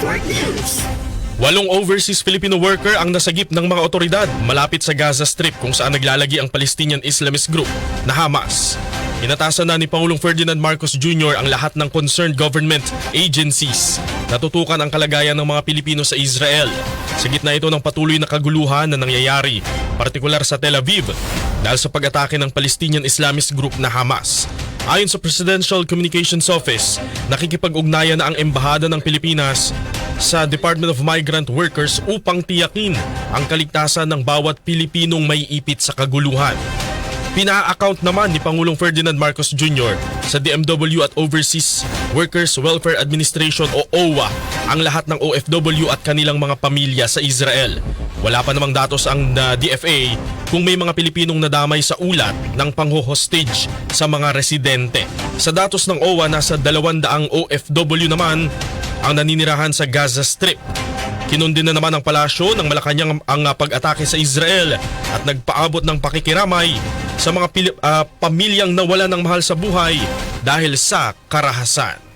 Network News. Walong overseas Filipino worker ang nasagip ng mga otoridad malapit sa Gaza Strip kung saan naglalagi ang Palestinian Islamist group na Hamas. Inatasan na ni Pangulong Ferdinand Marcos Jr. ang lahat ng concerned government agencies na tutukan ang kalagayan ng mga Pilipino sa Israel. Sa gitna ito ng patuloy na kaguluhan na nangyayari, partikular sa Tel Aviv, dahil sa pag-atake ng Palestinian Islamist group na Hamas. Ayon sa Presidential Communications Office, nakikipag-ugnayan na ang Embahada ng Pilipinas sa Department of Migrant Workers upang tiyakin ang kaligtasan ng bawat Pilipinong may ipit sa kaguluhan. Pina-account naman ni Pangulong Ferdinand Marcos Jr. sa DMW at Overseas Workers Welfare Administration o OWA ang lahat ng OFW at kanilang mga pamilya sa Israel. Wala pa namang datos ang DFA kung may mga Pilipinong nadamay sa ulat ng pangho-hostage sa mga residente. Sa datos ng OWA, nasa 200 OFW naman ang naninirahan sa Gaza Strip. Kinundin na naman ng palasyo ng Malacanang ang uh, pag-atake sa Israel at nagpaabot ng pakikiramay sa mga ah, pamilyang nawala ng mahal sa buhay dahil sa karahasan.